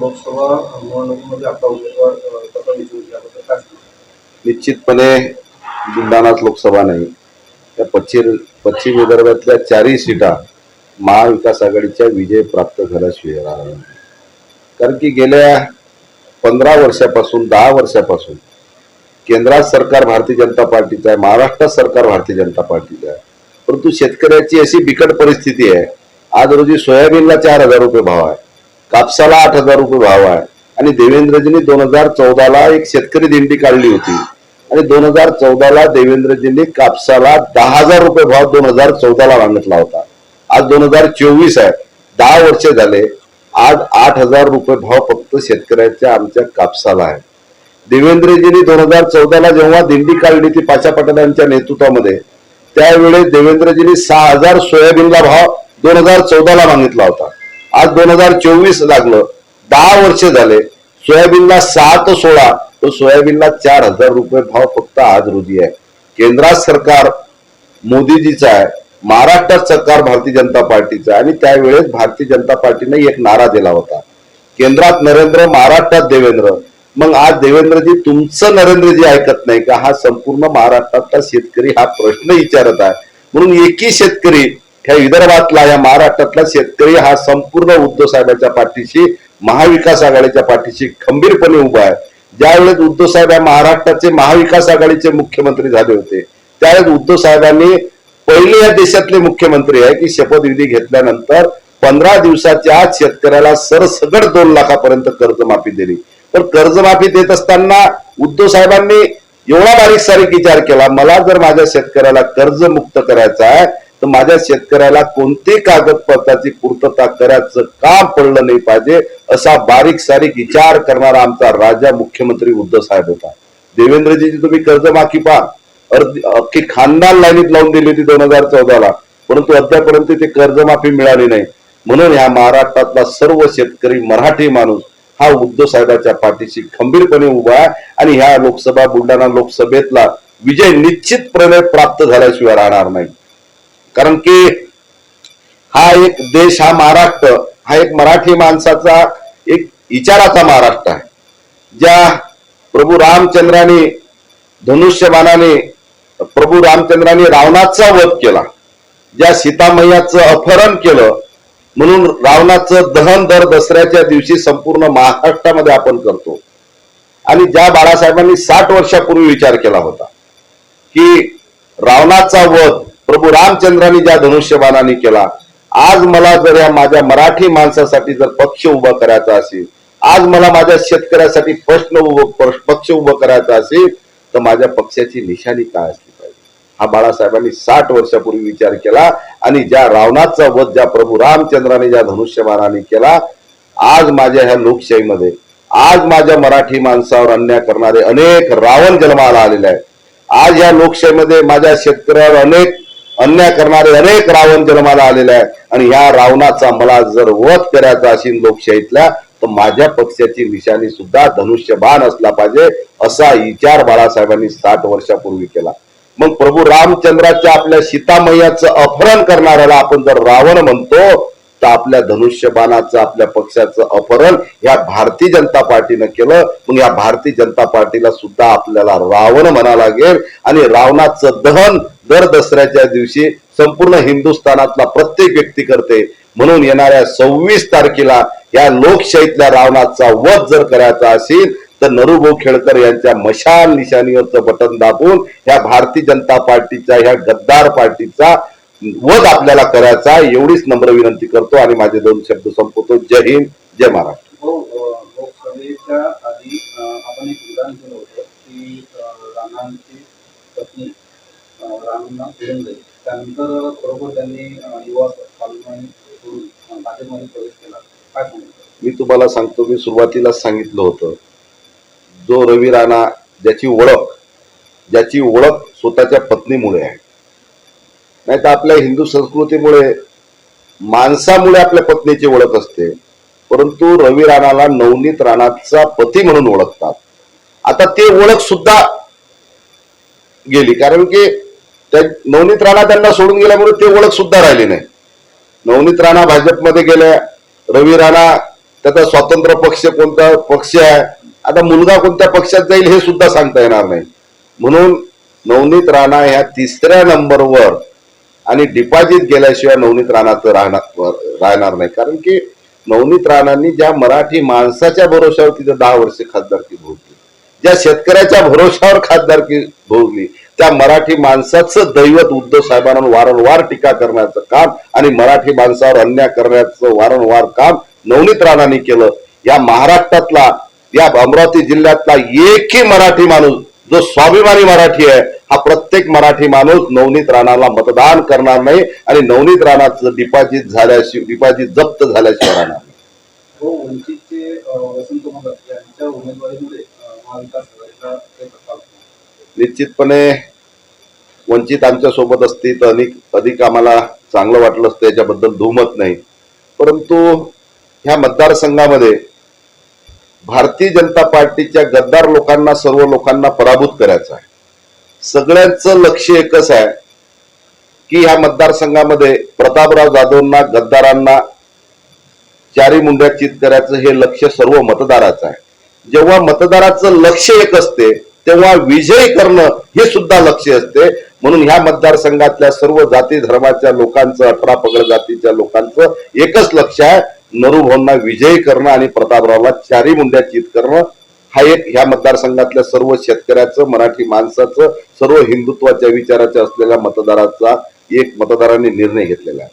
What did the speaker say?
लोकसभा निवडणुकीमध्ये आपला उमेदवार काय निश्चितपणे बुलढाणाच लोकसभा नाही. त्या पश्चिम पश्चिम विदर्भातल्या चारही सीटा महाविकास आघाडीच्या विजय प्राप्त झाल्याशिवाय राहणार नाही. कारण की गेल्या पंधरा वर्षापासून दहा वर्षापासून केंद्रात सरकार भारतीय जनता पार्टीचं आहे महाराष्ट्रात सरकार भारतीय जनता पार्टीचं आहे. परंतु शेतकऱ्याची अशी बिकट परिस्थिती आहे. आज रोजी सोयाबीनला चार हजार रुपये भाव आहे. कापसाला आठ हजार रुपये भाव आहे. आणि देवेंद्रजींनी दोन हजार चौदाला एक शेतकरी दिंडी काढली होती. आणि दोन हजार चौदाला देवेंद्रजींनी कापसाला दहा हजार रुपये भाव दोन हजार चौदाला मागितला होता. आज दोन हजार चोवीस आहे. दहा वर्ष झाले. आज आठ हजार रुपये भाव फक्त शेतकऱ्याच्या आमच्या कापसाला आहे. देवेंद्रजींनी दोन हजार चौदाला जेव्हा दिंडी काढली ती पाशा पटेलांच्या नेतृत्वामध्ये त्यावेळेस देवेंद्रजींनी सहा हजार सोयाबीनला भाव दोन हजार चौदाला मागितला होता. आज दोन हजार चोवीस लागलं. दहा वर्ष झाले. सोयाबीनला सात सोळा. तो सोयाबीनला चार हजार रुपये भाव फक्त आज रोजी आहे. केंद्रात सरकार मोदीजीचं आहे. महाराष्ट्रात सरकार भारतीय जनता पार्टीचं आहे. आणि त्यावेळेस भारतीय जनता पार्टीने एक नारा दिला होता. केंद्रात नरेंद्र महाराष्ट्रात देवेंद्र. मग आज देवेंद्रजी तुमचं नरेंद्रजी ऐकत नाही का? हा संपूर्ण महाराष्ट्रातला शेतकरी हा प्रश्न विचारत आहे. म्हणून एकही शेतकरी ह्या विदर्भातला या महाराष्ट्रातला शेतकरी हा संपूर्ण उद्धव साहेबांच्या पाठीशी महाविकास आघाडीच्या पाठीशी खंबीरपणे उभा आहे. ज्यावेळेस उद्धव साहेब या महाराष्ट्राचे महाविकास आघाडीचे मुख्यमंत्री झाले होते त्यावेळेस उद्धव साहेबांनी पहिले या देशातले मुख्यमंत्री आहे की शपथविधी घेतल्यानंतर पंधरा दिवसाच्या आत शेतकऱ्याला सरसगट दोन लाखापर्यंत कर्जमाफी दिली. तर कर्जमाफी देत असताना उद्धव साहेबांनी एवढा बारीक सारीक विचार केला मला जर माझ्या शेतकऱ्याला कर्जमुक्त करायचं आहे तर माझ्या शेतकऱ्याला कोणते कागदपत्राची पूर्तता करायचं काम पडलं नाही पाहिजे असा बारीक सारीक विचार करणारा आमचा राजा मुख्यमंत्री उद्धव साहेब होता. देवेंद्रजीची तुम्ही कर्जमाफी पहा. अर्धी अख्खी खानदान लाईनीत लावून दिली होती दोन हजार चौदाला. परंतु अद्यापर्यंत ते कर्जमाफी मिळाली नाही. म्हणून ह्या महाराष्ट्रातला सर्व शेतकरी मराठी माणूस हा उद्धव साहेबाच्या पाठीशी खंबीरपणे उभा आहे आणि ह्या लोकसभा बुलढाणा लोकसभेतला विजय निश्चितपणे प्राप्त झाल्याशिवाय राहणार नाही. कारण की हा एक देश हा महाराष्ट्र हा एक मराठी माणसाचा एक विचाराचा महाराष्ट्र आहे. ज्या प्रभू रामचंद्राने धनुष्यबाणाने प्रभू रामचंद्राने रावणाचा वध केला ज्या सीतामय्याचं अपहरण केलं म्हणून रावणाचं दहन दर दसऱ्याच्या दिवशी संपूर्ण महाराष्ट्रामध्ये आपण करतो. आणि ज्या बाळासाहेबांनी साठ वर्षापूर्वी विचार केला होता की रावणाचा वध प्रभू रामचंद्रांनी ज्या धनुष्यबाणाने केला आज मला जर या माझ्या मराठी माणसासाठी जर पक्ष उभा करायचा असेल आज मला माझ्या शेतकऱ्यासाठी प्रश्न उभं पक्ष उभं करायचा असेल तर माझ्या पक्षाची निशाणी काय असली पाहिजे? हा बाळासाहेबांनी साठ वर्षापूर्वी विचार केला आणि ज्या रावणाचा वध ज्या प्रभू रामचंद्राने ज्या धनुष्यबाणाने केला आज माझ्या ह्या लोकशाहीमध्ये आज माझ्या मराठी माणसावर अन्याय करणारे अनेक रावण जन्माला आलेले आहेत. आज या लोकशाहीमध्ये माझ्या शेतकऱ्यावर अनेक अन्याय करणारे अनेक रावण जन्माला आलेले आहेत. आणि या रावणाचा मला जर वध करायचा असेल लोकशाहीतल्या तर माझ्या पक्षाची निशाणी सुद्धा धनुष्यबाण असला पाहिजे असा विचार बाळासाहेबांनी साठ वर्षापूर्वी केला. मग प्रभू रामचंद्राच्या आपल्या सीतामय्याचं अपहरण करणाऱ्याला आपण जर रावण म्हणतो तर आपल्या धनुष्यबाणाचं आपल्या पक्षाचं अपहरण या भारतीय जनता पार्टीनं केलं. मग या भारतीय जनता पार्टीला सुद्धा आपल्याला रावण म्हणा लागेल. आणि रावणाचं दहन दर दसऱ्याच्या दिवशी संपूर्ण हिंदुस्थानातला प्रत्येक व्यक्ती करते. म्हणून येणाऱ्या सव्वीस तारखेला या लोकशाहीतल्या रावणाचा वध जर करायचा असेल तर नरुभाऊ खेळकर यांच्या मशाल निशाणीवरचं बटन दाबून या भारतीय जनता पार्टीच्या ह्या गद्दार पार्टीचा वध आपल्याला करायचा एवढीच नम्र विनंती करतो आणि माझे दोन शब्द संपवतो. जय हिंद जय महाराष्ट्र. हो लोकसभेच्या आधी आपण एक विधान केलं होतं की अ, राणांची पत्नी अ, राणांना सोडून जाईल त्यानंतर बरोबर त्यांनी युवा भाजपमध्ये प्रवेश केला. काय मी तुम्हाला सांगतो मी सुरुवातीलाच सांगितलं होतं जो रवी राणा ज्याची ओळख ज्याची ओळख स्वतःच्या पत्नीमुळे आहे. नाही तर आपल्या हिंदू संस्कृतीमुळे माणसामुळे आपल्या पत्नीची ओळख असते. परंतु रवी राणाला नवनीत राणाचा पती म्हणून ओळखतात. आता ते ओळख सुद्धा गेली. कारण की त्या नवनीत राणा त्यांना सोडून गेल्यामुळे ते ओळख सुद्धा राहिली नाही. नवनीत राणा भाजपमध्ये गेल्या रवी राणा त्याचा स्वतंत्र पक्ष कोणता पक्ष आहे आता मुलगा कोणत्या पक्षात जाईल हे सुद्धा सांगता येणार नाही. म्हणून नवनीत राणा ह्या तिसऱ्या नंबरवर आणि डिपॉझिट गेल्याशिवाय नवनीत राणाचं राहणार राहणार नाही. कारण की नवनीत राणांनी ज्या मराठी माणसाच्या भरोशावर तिथं दहा वर्ष खासदारकी भोगली. ज्या शेतकऱ्याच्या भरोशावर खासदारकी भोगली. त्या मराठी माणसाचं दैवत उद्धव साहेबांना वारंवार टीका करण्याचं काम आणि मराठी माणसावर अन्याय करण्याचं वारंवार काम नवनीत राणांनी केलं. या महाराष्ट्रातला या अमरावती जिल्ह्यातला एकही मराठी माणूस जो स्वाभिमानी मराठी आहे हा प्रत्येक मराठी माणूस नवनीत राणाला मतदान करणार नाही आणि नवनीत राणाचं डिपॉझिट झाल्याशिवाय डिपॉझिट जप्त झाल्याशिवाय राहणार नाही. हो. निश्चितपणे वंचित आमच्यासोबत असती तर अधिक अधिक आम्हाला चांगलं वाटलं असतं याच्याबद्दल दुमत नाही परंतु ह्या मतदारसंघामध्ये भारतीय जनता पार्टीच्या गद्दार लोकांना सर्व लोकांना पराभूत करायचं आहे. सगळ्यांचं लक्ष एकच आहे की ह्या मतदारसंघामध्ये प्रतापराव जाधवना गद्दारांना चारी मुंड्या चित करायचं हे लक्ष सर्व मतदाराचं आहे. जेव्हा मतदाराचं लक्ष एक असते तेव्हा विजयी करणं हे सुद्धा लक्ष असते. म्हणून ह्या मतदारसंघातल्या सर्व जाती धर्माच्या लोकांचं अठरा पगड जातीच्या लोकांचं एकच लक्ष आहे. नरुभाऊंना विजयी करणं आणि प्रतापरावला चारी मुंड्या चित करणं हा एक ह्या मतदारसंघातल्या सर्व शेतकऱ्याचं मराठी माणसाचं सर्व हिंदुत्वाच्या विचाराच्या असलेल्या मतदाराचा एक मतदारांनी निर्णय घेतलेला आहे.